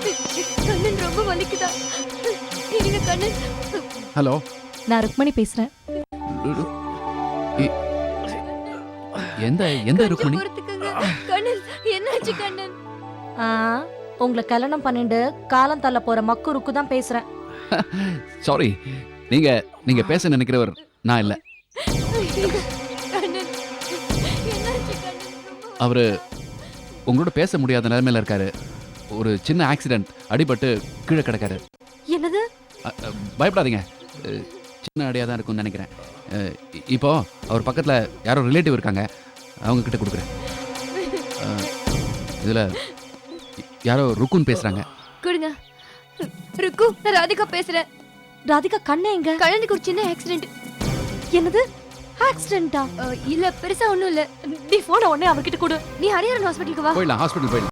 கண்ணன் ரொம்ப வலிக்குதா இருங்க கண்ணன் ஹலோ. நான் ருக்மணி பேசுறேன். எந்த எந்த ருக்மணி? கண்ணன் என்னாச்சு கண்ணன் ஆ, உங்களை கல்யாணம் பண்ணிட்டு காலம் தள்ள போற மக்குருக்கு தான் பேசுறேன். சாரி நீங்க நீங்க பேச நினைக்கிறவர் நான் இல்ல. அவரு உங்களோட பேச முடியாத நிலைமையில இருக்காரு. ஒரு சின்ன ஆக்சிடென்ட் அடிபட்டு கீழே கிடக்காரு. என்னது? பயப்படாதீங்க. சின்ன அடியாக தான் இருக்கும்னு நினைக்கிறேன். இப்போ அவர் பக்கத்தில் யாரோ ரிலேட்டிவ் இருக்காங்க. அவங்க கிட்ட கொடுக்குறேன். இதுல யாரோ ருக்குன்னு பேசுறாங்க. கொடுங்க. ருக்கு நான் ராதிகா பேசுறேன். ராதிகா கண்ணே எங்க? கண்ணனுக்கு ஒரு சின்ன ஆக்சிடென்ட் என்னது? ஆக்சிடென்ட்டா இல்ல பெருசா ஒண்ணும் இல்ல. நீ போன உடனே அவர்கிட்ட கொடு. நீ ஹரிஹரன் ஹாஸ்பிட்டலுக்கு வா. போயிடலாம் ஹாஸ்பிட்டல் போயிடலாம்.